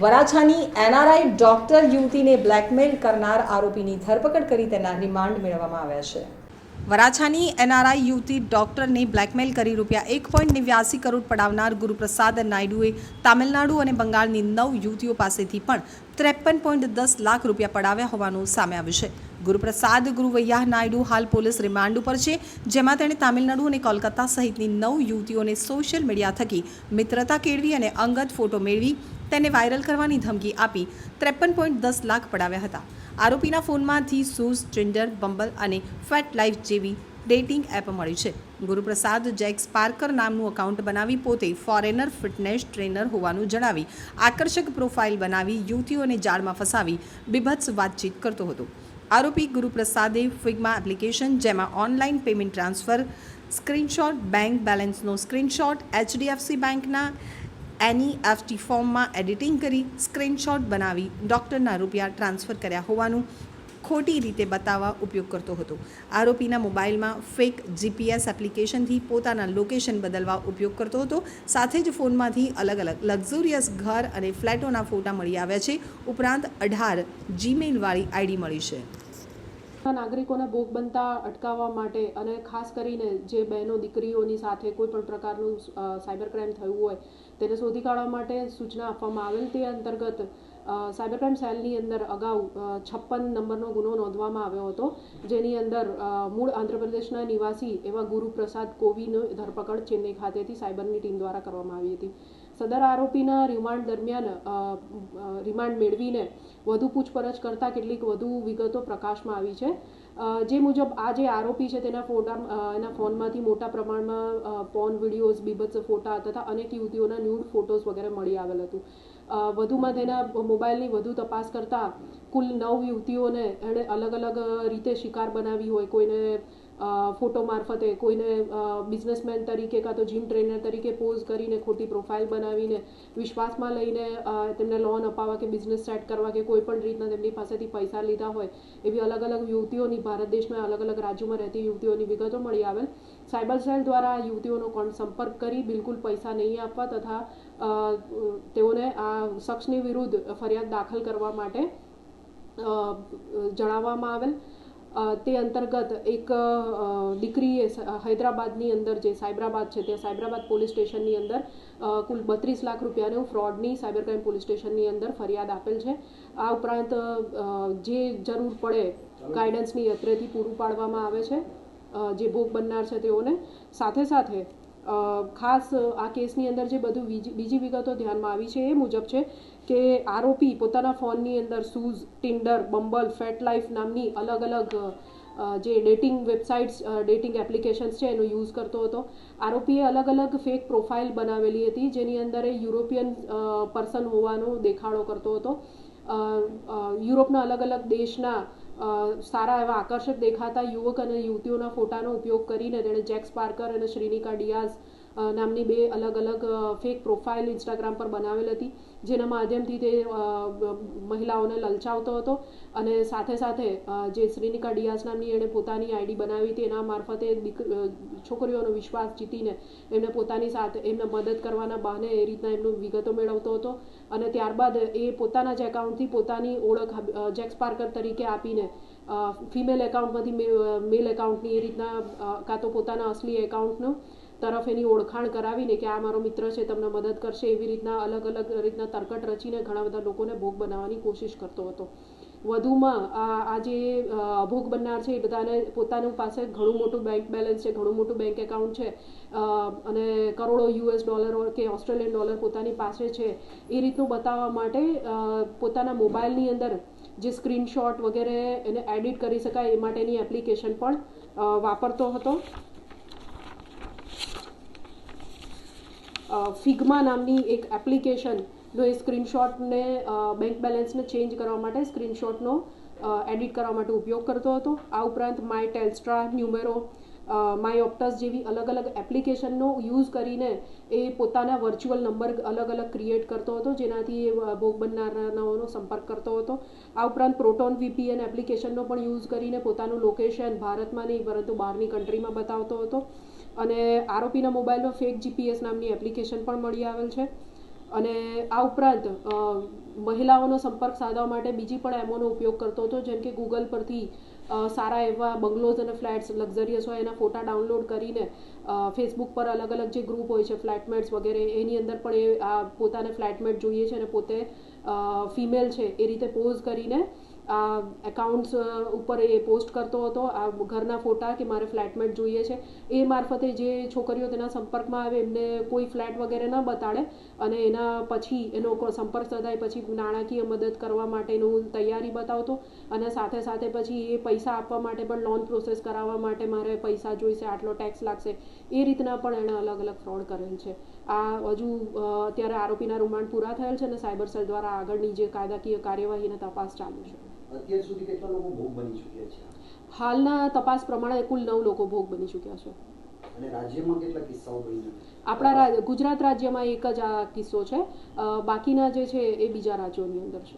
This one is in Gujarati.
વરાછાની એનઆરઆઈ ડોક્ટર યુવતીને બ્લેકમેલ કરનાર આરોપીની ધરપકડ કરી તેના રિમાન્ડ મેળવવામાં આવ્યા છે. વરાછાની એનઆરઆઈ યુવતી ડોક્ટરને બ્લેકમેલ કરી રૂપિયા એક પોઈન્ટ નેવ્યાસી કરોડ પડાવનાર ગુરુપ્રસાદ નાયડુએ તામિલનાડુ અને બંગાળની નવ યુવતીઓ પાસેથી પણ ત્રેપન પોઈન્ટ દસ લાખ રૂપિયા પડાવ્યા હોવાનું સામે આવ્યું છે. ગુરુપ્રસાદ ગુરુવૈયા નાયડુ હાલ પોલીસ રિમાન્ડ ઉપર છે, જેમાં તેણે તામિલનાડુ અને કોલકાતા સહિતની નવ યુવતીઓને સોશિયલ મીડિયા થકી મિત્રતા કેળવી અને અંગત ફોટો મેળવી તેને વાયરલ કરવાની ધમકી આપી ત્રેપન પોઈન્ટ દસ લાખ પડાવ્યા હતા. આરોપીના ફોનમાંથી શૂઝ ટિન્ડર બંબલ અને ફેટ લાઈફ જેવી ડેટિંગ એપ મળી છે. ગુરુપ્રસાદ જેક્સ પાર્કર નામનું અકાઉન્ટ બનાવી પોતે ફોરેનર ફિટનેસ ટ્રેનર હોવાનું જણાવી, આકર્ષક પ્રોફાઇલ બનાવી યુવતીઓને જાળમાં ફસાવી બીભત્સ વાતચીત કરતો હતો. આરોપી ગુરુપ્રસાદે ફિગ્મા એપ્લિકેશન જેમાં online payment transfer screenshot bank બેલેન્સનો screenshot HDFC બેંકના એનઈએફટી ફોર્મમાં એડિટિંગ કરી સ્ક્રીનશોટ બનાવી ડૉક્ટરના રૂપિયા ટ્રાન્સફર કર્યા હોવાનું ખોટી રીતે બતાવવા ઉપયોગ કરતો હતો. આરોપીના મોબાઈલમાં ફેક જીપીએસ એપ્લિકેશનથી પોતાના લોકેશન બદલવા ઉપયોગ કરતો હતો. સાથે જ ફોનમાંથી અલગ અલગ લક્ઝુરિયસ ઘર અને ફ્લેટોના ફોટા મળી આવ્યા છે. ઉપરાંત અઢાર જીમેઇલવાળી આઈડી મળી છે. નાગરિકોને ભોગ બનતા અટકાવવા માટે અને ખાસ કરીને જે બહેનો દીકરીઓની સાથે કોઈ પણ પ્રકારનું સાયબર ક્રાઇમ થયું હોય તેને શોધી કાઢવા માટે સૂચના આપવામાં આવેલ તે અંતર્ગત સાયબર ક્રાઇમ સેલની અંદર અગાઉ છપ્પન નંબરનો ગુનો નોંધવામાં આવ્યો હતો. જેની અંદર મૂળ આંધ્રપ્રદેશના નિવાસી એવા ગુરુપ્રસાદ કોવીની ધરપકડ ચેન્નઈ ખાતેથી સાયબરની ટીમ દ્વારા કરવામાં આવી હતી. સદર આરોપીના રિમાન્ડ દરમિયાન રિમાન્ડ મેળવીને વધુ પૂછપરછ કરતાં કેટલીક વધુ વિગતો પ્રકાશમાં આવી છે. જે મુજબ આ જે આરોપી છે તેના ફોટા એના ફોનમાંથી મોટા પ્રમાણમાં પોર્ન વિડીયોઝ બીભત્સ ફોટા તથા અનેક યુવતીઓના ન્યૂડ ફોટોઝ વગેરે મળી આવેલ હતું. વધુમાં તેના મોબાઈલની વધુ તપાસ કરતાં કુલ નવ યુવતીઓને એણે અલગ અલગ રીતે શિકાર બનાવી હોય, કોઈને ફોટો મારફતે કોઈને બિઝનેસમેન તરીકે કાં તો જીમ ટ્રેનર તરીકે પોઝ કરીને ખોટી પ્રોફાઇલ બનાવીને વિશ્વાસમાં લઈને તેમને લોન અપાવવા કે બિઝનેસ સેટ કરવા કે કોઈ પણ રીતના તેમની પાસેથી પૈસા લીધા હોય, એવી અલગ અલગ યુવતીઓની, ભારત દેશના અલગ અલગ રાજ્યોમાં રહેતી યુવતીઓની વિગતો મળી આવેલ. સાયબર સેલ દ્વારા યુવતીઓનો કોણ સંપર્ક કરી બિલકુલ પૈસા નહીં આપવા તથા તેઓને આ શખ્સની વિરુદ્ધ ફરિયાદ દાખલ કરવા માટે જણાવવામાં આવેલ. તે અંતર્ગત એક દીકરીએ હૈદરાબાદની અંદર જે સાયબરાબાદ છે, ત્યાં સાયબરાબાદ પોલીસ સ્ટેશનની અંદર કુલ બત્રીસ લાખ રૂપિયાનું ફ્રોડની સાયબર ક્રાઇમ પોલીસ સ્ટેશનની અંદર ફરિયાદ આપેલ છે. આ ઉપરાંત જે જરૂર પડે ગાઈડન્સની અત્રેથી પૂરું પાડવામાં આવે છે જે ભોગ બનનાર છે તેઓને, સાથે સાથે ખાસ આ કેસની અંદર જે બધું બીજી વિગતો ધ્યાનમાં આવી છે એ મુજબ છે કે આરોપી પોતાના ફોનની અંદર shoes Tinder Bumble FetLife નામની અલગ અલગ જે ડેટિંગ વેબસાઇટ્સ ડેટિંગ એપ્લિકેશન્સ છે એનો યુઝ કરતો હતો. આરોપીએ અલગ અલગ ફેક પ્રોફાઇલ બનાવેલી હતી જેની અંદર એ યુરોપિયન પર્સન હોવાનો દેખાડો કરતો હતો. યુરોપના અલગ અલગ દેશના સારા એવા આકર્ષક દેખાતા યુવક અને યુવતીઓના ફોટાનો ઉપયોગ કરીને તેણે જેક્સ પાર્કર અને શ્રીનિકા ડિયાઝ નામની બે અલગ અલગ ફેક પ્રોફાઇલ ઇન્સ્ટાગ્રામ પર બનાવેલ હતી. જેના માધ્યમથી તે મહિલાઓને લલચાવતો હતો અને સાથે સાથે જે શ્રીનિકા ડિયાસ નામની એણે પોતાની આઈડી બનાવી હતી, એના મારફતે છોકરીઓનો વિશ્વાસ જીતીને એમને પોતાની સાથે, એમને મદદ કરવાના બહાને એ રીતના એમનું વિગતો મેળવતો હતો અને ત્યારબાદ એ પોતાના જ એકાઉન્ટથી પોતાની ઓળખ જેક્સ પાર્કર તરીકે આપીને ફિમેલ એકાઉન્ટમાંથી મેલ એકાઉન્ટની એ રીતના કાં તો પોતાના અસલી એકાઉન્ટનું તરફ એની ઓળખાણ કરાવીને કે આ મારો મિત્ર છે, તમને મદદ કરશે, એવી રીતના અલગ અલગ રીતના તરકટ રચીને ઘણા બધા લોકોને ભોગ બનાવવાની કોશિશ કરતો હતો. વધુમાં આ જે ભોગ બનનાર છે, એ બધાને પોતાનું પાસે ઘણું મોટું બેંક બેલેન્સ છે, ઘણું મોટું બેંક એકાઉન્ટ છે અને કરોડો યુએસ ડોલર કે ઓસ્ટ્રેલિયન ડોલર પોતાની પાસે છે. એ રીતનું બતાવવા માટે પોતાના મોબાઈલની અંદર જે સ્ક્રીનશોટ વગેરે એને એડિટ કરી શકાય એ માટેની એપ્લિકેશન પણ વાપરતો હતો. ફિગ્મા નામની એક એપ્લિકેશનનો એ સ્ક્રીનશોટને બેંક બેલેન્સને ચેન્જ કરવા માટે સ્ક્રીનશોટનો એડિટ કરવા માટે ઉપયોગ કરતો હતો. આ ઉપરાંત My Telstra Numero My Optus જેવી અલગ અલગ એપ્લિકેશનનો યુઝ કરીને એ પોતાના વર્ચ્યુઅલ નંબર અલગ અલગ ક્રિએટ કરતો હતો, જેનાથી એ ભોગ બનનારાઓનો સંપર્ક કરતો હતો. આ ઉપરાંત પ્રોટોન વીપીએન એપ્લિકેશનનો પણ યુઝ કરીને પોતાનું લોકેશન ભારતમાં નહીં, પરંતુ બહારની કન્ટ્રીમાં બતાવતો હતો. અને આરોપીના મોબાઈલમાં ફેક જીપીએસ નામની એપ્લિકેશન પણ મળી આવેલ છે. અને આ ઉપરાંત મહિલાઓનો સંપર્ક સાધવા માટે બીજી પણ એમોનો ઉપયોગ કરતો હતો, જેમ કે ગૂગલ પરથી સારા એવા બંગલોઝ અને ફ્લેટ્સ, લક્ઝરિયસ હોય એના ફોટા ડાઉનલોડ કરીને ફેસબુક પર અલગ અલગ જે ગ્રુપ હોય છે, ફ્લેટમેટ્સ વગેરે, એની અંદર પણ એ, આ પોતાને ફ્લેટમેટ જોઈએ છે અને પોતે ફિમેલ છે એ રીતે પોઝ કરીને એકાઉન્ટ્સ ઉપર એ પોસ્ટ કરતો હતો, આ ઘરના ફોટા કે મારે ફ્લેટમેટ જોઈએ છે, એ મારફતે જે છોકરીઓ તેના સંપર્કમાં આવે, એમને કોઈ ફ્લેટ વગેરે ન બતાડે અને એના પછી એનો સંપર્ક સધાય, પછી નાણાકીય મદદ કરવા માટેનું તૈયારી બતાવતો અને સાથે સાથે પછી એ પૈસા આપવા માટે પણ લોન પ્રોસેસ કરાવવા માટે મારે પૈસા જોઈશે, આટલો ટેક્સ લાગશે, એ રીતના પણ એણે અલગ અલગ ફ્રોડ કરેલ છે. આ હજુ અત્યારે આરોપીના રિમાન્ડ પૂરા થયેલ છે અને સાયબર સેલ દ્વારા આગળની જે કાયદાકીય કાર્યવાહી અને તપાસ ચાલુ છે. અત્યાર સુધી કેટલા લોકો ભોગ બની ચૂક્યા છે? હાલના તપાસ પ્રમાણે કુલ નવ લોકો ભોગ બની ચૂક્યા છે. અને રાજ્યમાં કેટલા કિસ્સાઓ બન્યા આપણા ગુજરાત રાજ્યમાં એક જ આ કિસ્સો છે. બાકીના જે છે એ બીજા રાજ્યોની અંદર છે.